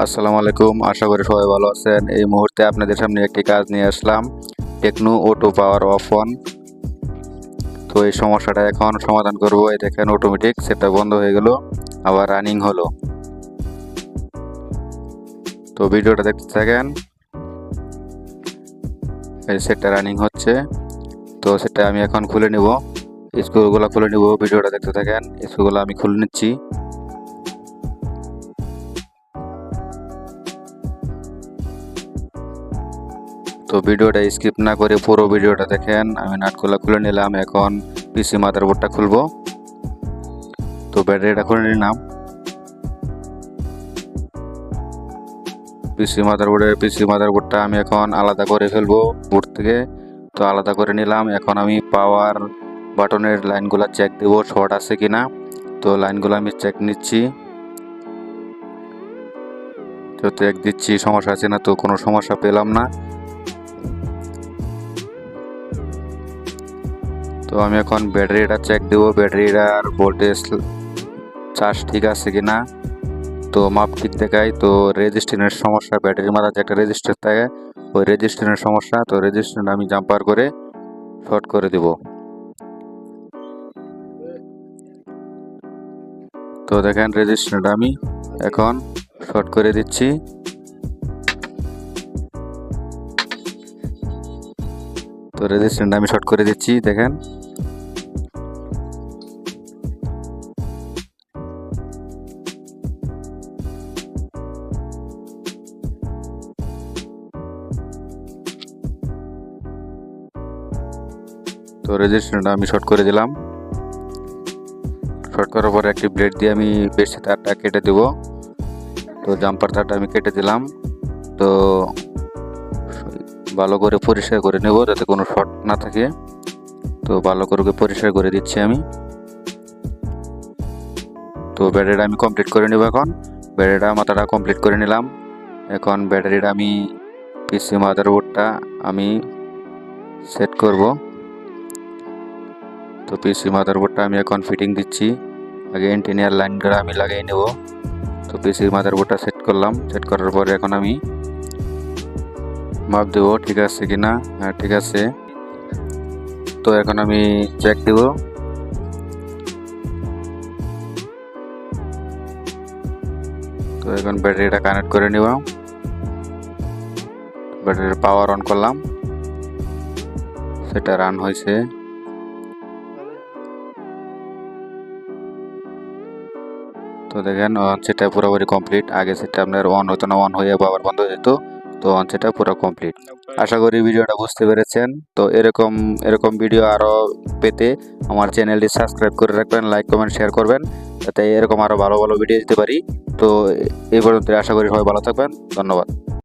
আসসালামু আলাইকুম, আশা করি সবাই ভালো আছেন। এই মুহূর্তে আপনাদের সামনে একটি কাজ নিয়ে আসলাম techno auto power off on তো এই সমস্যাটা এখন সমাধান করব। এই দেখেন অটোমেটিক সেটা বন্ধ হয়ে গেল, আবার রানিং হলো। তো ভিডিওটা দেখতে থাকেন, এই সেটটা রানিং হচ্ছে। তো সেটা আমি এখন খুলে নিব, স্ক্রুগুলো খুলে নিব, ভিডিওটা দেখতে থাকেন স্কুলগুলো আমি খুলে নিচ্ছি। তো ভিডিওটা স্কিপ না করে পুরো ভিডিওটা দেখেন। আমি নাটগুলো খুলে নিলাম, এখন পিসি মাদারবোর্ডটা খুলবো। তো ব্যাটারিটা খুলে নিলাম। পিসি মাদারবোর্ডের পিসি মাদারবোর্ডটা আমি এখন আলাদা করে ফেলব বোর্ড থেকে। তো আলাদা করে নিলাম। এখন আমি পাওয়ার বাটনের লাইনগুলো চেক দেবো শর্ট আছে কি না তো লাইনগুলো আমি চেক নিচ্ছি। তো চেক দিচ্ছি, সমস্যা আছে না, তো কোনো সমস্যা পেলাম না। তো আমি এখন ব্যাটারিটা চেক দেবো ব্যাটারিটার ভোল্টেজ চার্জ ঠিক আছে কি না তো মাপ ঠিক দেখায় তো রেজিস্ট্রেশনের সমস্যা ব্যাটারির মাথায় যে একটা রেজিস্টার থাকে, ওই রেজিস্ট্রেশনের সমস্যা, তো রেজিস্ট্রেশন আমি জাম্পার করে শর্ট করে দেব। তো দেখেন রেজিস্ট্রেশনটা আমি এখন শর্ট করে দিচ্ছি। তো রেজিস্ট্রেশনটা আমি শর্ট করে দিচ্ছি, দেখেন। তো রেজিস্ট্রেশনটা আমি শর্ট করে দিলাম। শর্ট করার পরে একটি ব্লেড দিয়ে আমি বেশি তারটা কেটে দেব। তো জাম্পার তারটা আমি কেটে দিলাম। তো ভালো করে পরিষ্কার করে নেব যাতে কোনো শর্ট না থাকে। তো ভালো করে পরিষ্কার করে দিচ্ছি আমি। তো ব্যাটারিটা আমি কমপ্লিট করে নেব এখন। ব্যাটারিটা মাথাটা কমপ্লিট করে নিলাম। এখন ব্যাটারিটা আমি পিসি মাদারবোর্ডটা আমি সেট করব। তো পিসি মাদারবোর্ডটা আমি এখন ফিটিং দিচ্ছি। আগে এন্টিনিয়ার লাইনগুলো আমি লাগিয়ে নেব। তো পিসি মাদারবোর্ডটা সেট করলাম। সেট করার পরে এখন আমি মাপ দেবো, ঠিক আছে কি না হ্যাঁ ঠিক আছে। তো এখন আমি চেক দেব। তো এখন ব্যাটারিটা কানেক্ট করে নিব ব্যাটারির পাওয়ার অন করলাম। সেটা রান হয়েছে। তো দেখেন সেটা পুরোপুরি কমপ্লিট আগে সেটা আপনার অন হতো না অন হয়ে আবার বন্ধ হয়ে যেত। তো সেটা পুরো কমপ্লিট আশা করি ভিডিওটা বুঝতে পেরেছেন। তো এরকম এরকম ভিডিও আরও পেতে আমার চ্যানেলটি সাবস্ক্রাইব করে রাখবেন লাইক কমেন্ট শেয়ার করবেন। যাতে এরকম আরও ভালো ভালো ভিডিও দিতে পারি। তো এই পর্যন্ত আশা করি সবাই ভালো থাকবেন। ধন্যবাদ।